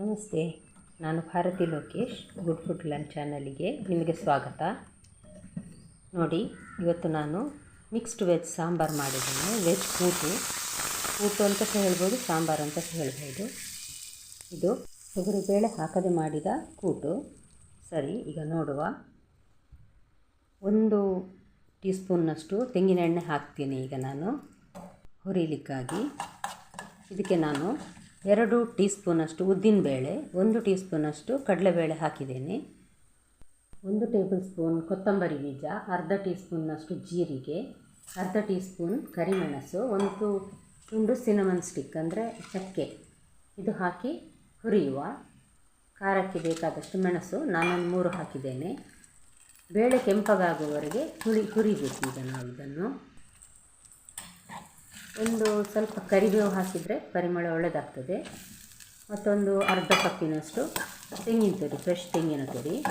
ನಮಸ್ತೆ, ನಾನು Bharathi Lokesh good food lunch ಚಾನಲಿಗೆ ನಿಮಗೆ ಸ್ವಾಗತ. ನೋಡಿ, ಇವತ್ತು ನಾನು ಮಿಕ್ಸ್ಡ್ ವೆಜ್ ಸಾಂಬಾರು ಮಾಡಿದ್ದೀನಿ. ವೆಜ್ ಕೂಟು. ಕೂಟು ಅಂತ ಸಹ ಹೇಳ್ಬೋದು, ಸಾಂಬಾರು ಅಂತ ಸಹ ಹೇಳ್ಬೋದು. ಇದು ತೊಗರಿಬೇಳೆ ಹಾಕದೆ ಮಾಡಿದ ಕೂಟು. ಸರಿ, ಈಗ ನೋಡುವ. ಒಂದು ಟೀ ಸ್ಪೂನ್ನಷ್ಟು ತೆಂಗಿನ ಎಣ್ಣೆ ಹಾಕ್ತೀನಿ ಈಗ ನಾನು ಹುರಿಲಿಕ್ಕಾಗಿ. ಇದಕ್ಕೆ ನಾನು ಎರಡು ಟೀ ಸ್ಪೂನಷ್ಟು ಉದ್ದಿನಬೇಳೆ, ಒಂದು ಟೀ ಸ್ಪೂನಷ್ಟು ಕಡಲೆಬೇಳೆ ಹಾಕಿದ್ದೇನೆ. ಒಂದು ಟೇಬಲ್ ಸ್ಪೂನ್ ಕೊತ್ತಂಬರಿ ಬೀಜ, ಅರ್ಧ ಟೀ ಸ್ಪೂನ್ನಷ್ಟು ಜೀರಿಗೆ, ಅರ್ಧ ಟೀ ಸ್ಪೂನ್ ಕರಿಮೆಣಸು, ಒಂದು ತುಂಡು ಸಿನಮನ್ ಸ್ಟಿಕ್ ಅಂದರೆ ಚಕ್ಕೆ. ಇದು ಹಾಕಿ ಹುರಿಯುವ. ಖಾರಕ್ಕೆ ಬೇಕಾದಷ್ಟು ಮೆಣಸು ನಾನೊಂದು ಮೂರು ಹಾಕಿದ್ದೇನೆ. ಬೇಳೆ ಕೆಂಪಗಾಗುವವರೆಗೆ ಹುಳಿ ಹುರಿಬೇಕು ಈಗ ನಾವು ಇದನ್ನು. ಒಂದು ಸ್ವಲ್ಪ ಕರಿಬೇವು ಹಾಕಿದರೆ ಪರಿಮಳ ಒಳ್ಳೆಯದಾಗ್ತದೆ ಮತ್ತೊಂದು ಅರ್ಧ ಕಪ್ಪಿನಷ್ಟು ತೆಂಗಿನ ತುರಿ ಫ್ರೆಶ್ ತೆಂಗಿನ ತುರಿ.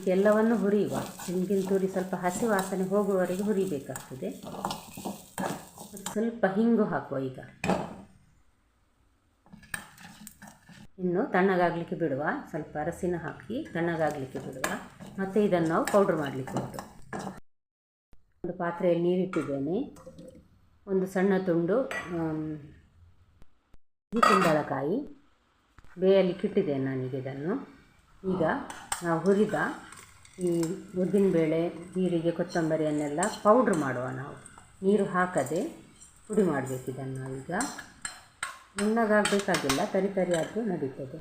ಇದೆಲ್ಲವನ್ನು ಹುರಿಯುವ. ತೆಂಗಿನ ತುರಿ ಸ್ವಲ್ಪ ಹಸಿ ವಾಸನೆ ಹೋಗುವವರೆಗೆ ಹುರಿಬೇಕಾಗ್ತದೆ. ಸ್ವಲ್ಪ ಹಿಂಗು ಹಾಕುವ ಈಗ. ಇನ್ನು ತಣ್ಣಗಾಗಲಿಕ್ಕೆ ಬಿಡುವ. ಸ್ವಲ್ಪ ಅರಸಿನ ಹಾಕಿ ತಣ್ಣಗಾಗಲಿಕ್ಕೆ ಬಿಡುವ. ಮತ್ತು ಇದನ್ನು ನಾವು ಪೌಡ್ರ್ ಮಾಡಲಿಕ್ಕೆ ಒಂದು ಪಾತ್ರೆಯಲ್ಲಿ ನೀರಿಟ್ಟಿದ್ದೇನೆ. ಒಂದು ಸಣ್ಣ ತುಂಡು ಕುಂಬಳಕಾಯಿ. ಬೇಯಲಿಕ್ಕೆ ಕಿಟ್ಟಿದೆ ನಾನೀಗ ಇದನ್ನು. ಈಗ ನಾವು ಹುರಿದ ಈ ಉದ್ದಿನಬೇಳೆ ಜೀರಿಗೆ, ಕೊತ್ತಂಬರಿಯನ್ನೆಲ್ಲ ಪೌಡ್ರ್ ಮಾಡುವ ನಾವು. ನೀರು ಹಾಕದೆ ಪುಡಿ ಮಾಡಬೇಕು ಇದನ್ನು ಈಗ. ನುಣ್ಣಗಾಗಬೇಕಾಗಿಲ್ಲ, ತರಿ ತರಿ ಆದರೂ ನಡೀತದೆ.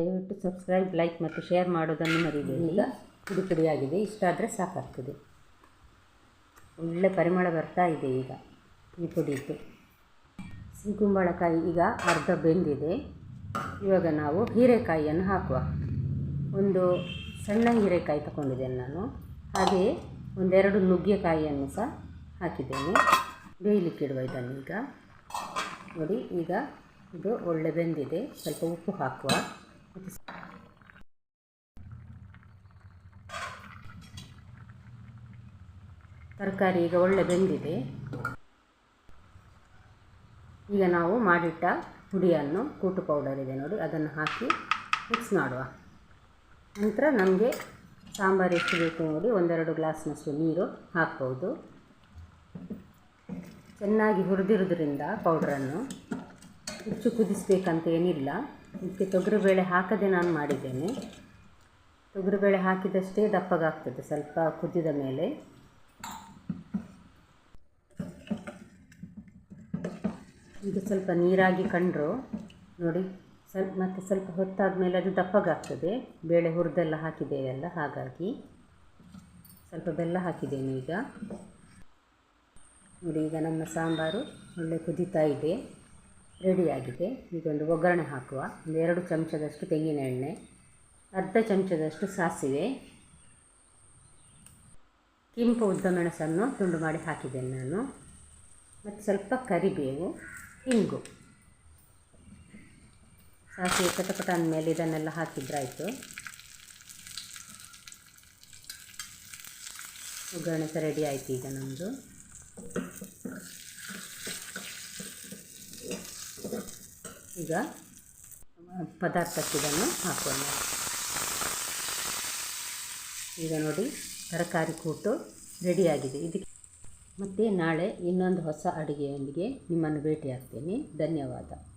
ದಯವಿಟ್ಟು ಸಬ್ಸ್ಕ್ರೈಬ್ ಲೈಕ್ ಮತ್ತು ಶೇರ್ ಮಾಡೋದನ್ನು ಮರಿಬೇಡಿ. ಈಗ ಪುಡಿ ಪುಡಿಯಾಗಿದೆ. ಇಷ್ಟಾದರೆ ಸಾಕಾಗ್ತದೆ. ಒಳ್ಳೆ ಪರಿಮಳ ಬರ್ತಾ ಇದೆ ಈಗ ಈ ಪುಡಿದ್ದು ಕುಂಬಳಕಾಯಿ ಈಗ ಅರ್ಧ ಬೆಂದಿದೆ. ಇವಾಗ ನಾವು ಹೀರೆಕಾಯಿಯನ್ನು ಹಾಕುವ. ಒಂದು ಸಣ್ಣ ಹೀರೆಕಾಯಿ ತಗೊಂಡಿದ್ದೇನೆ ನಾನು. ಹಾಗೆಯೇ ಒಂದೆರಡು ನುಗ್ಗೆಕಾಯಿಯನ್ನು ಸಹ ಹಾಕಿದ್ದೇನೆ. ಬೇಯಲಿಕ್ಕಿಡುವ ಇದನ್ನು ಈಗ. ನೋಡಿ, ಈಗ ಇದು ಒಳ್ಳೆ ಬೆಂದಿದೆ. ಸ್ವಲ್ಪ ಉಪ್ಪು ಹಾಕುವ. ತರಕಾರಿ ಈಗ ಒಳ್ಳೆ ಬೆಂದಿದೆ. ಈಗ ನಾವು ಮಾಡಿಟ್ಟ ಹುಡಿಯನ್ನು ಕೂಟು ಪೌಡರ್ ಇದೆ ನೋಡಿ, ಅದನ್ನು ಹಾಕಿ ಮಿಕ್ಸ್ ಮಾಡುವ. ನಂತರ ನಮಗೆ ಸಾಂಬಾರು ಎಷ್ಟು ಬೇಕು ನೋಡಿ, ಒಂದೆರಡು ಗ್ಲಾಸ್ನಷ್ಟು ನೀರು ಹಾಕ್ಬೋದು. ಚೆನ್ನಾಗಿ ಹುರಿದಿರೋದ್ರಿಂದ ಪೌಡ್ರನ್ನು ಹೆಚ್ಚು ಕುದಿಸ್ಬೇಕಂತ ಏನಿಲ್ಲ. ಇದಕ್ಕೆ ತೊಗರಿಬೇಳೆ ಹಾಕದೆ ನಾನು ಮಾಡಿದ್ದೇನೆ. ತೊಗರಿಬೇಳೆ ಹಾಕಿದಷ್ಟೇ ದಪ್ಪಗಾಗ್ತದೆ, ಸ್ವಲ್ಪ ಕುದಿದ ಮೇಲೆ. ಇದು ಸ್ವಲ್ಪ ನೀರಾಗಿ ಕಂಡರು. ನೋಡಿ, ಸ್ವಲ್ಪ ಮತ್ತು ಸ್ವಲ್ಪ ಹೊತ್ತಾದ ಮೇಲೆ ಅದು ದಪ್ಪಗಾಗ್ತದೆ. ಬೇಳೆ ಹುರಿದೆಲ್ಲ ಹಾಕಿದ್ದೇವೆಲ್ಲ ಹಾಗಾಗಿ ಸ್ವಲ್ಪ ಬೆಲ್ಲ ಹಾಕಿದ್ದೇನೆ ಈಗ. ನೋಡಿ, ಈಗ ನಮ್ಮ ಸಾಂಬಾರು ಒಳ್ಳೆ ಕುದೀತಾ ಇದೆ. ರೆಡಿಯಾಗಿದೆ. ಈಗ ಒಂದು ಒಗ್ಗರಣೆ ಹಾಕುವ. ಒಂದು ಎರಡು ಚಮಚದಷ್ಟು ತೆಂಗಿನ ಎಣ್ಣೆ, ಅರ್ಧ ಚಮಚದಷ್ಟು ಸಾಸಿವೆ, ಕೆಂಪು ಉದ್ದ ಮೆಣಸನ್ನು ತುಂಡು ಮಾಡಿ ಹಾಕಿದ್ದೇನೆ ನಾನು. ಮತ್ತು ಸ್ವಲ್ಪ ಕರಿಬೇವು ಇಂಗು. ಸಾಸಿವೆ ಕಟಪಟ ಅಂದಮೇಲೆ ಇದನ್ನೆಲ್ಲ ಹಾಕಿದ್ರಾಯಿತು. ಒಗ್ಗರಣೆ ಸಹ ರೆಡಿ ಆಯಿತು ಈಗ ನಮ್ಮದು ಈಗ ಪದಾರ್ಥಕ್ಕೆ ಇದನ್ನು ಹಾಕೋಣ. ಈಗ ನೋಡಿ ತರಕಾರಿ ಕೂಟು ರೆಡಿಯಾಗಿದೆ ಇದಕ್ಕೆ ಮತ್ತು ನಾಳೆ ಇನ್ನೊಂದು ಹೊಸ ಅಡುಗೆಯೊಂದಿಗೆ ನಿಮ್ಮನ್ನು ಭೇಟಿಯಾಗ್ತೇನೆ. ಧನ್ಯವಾದ.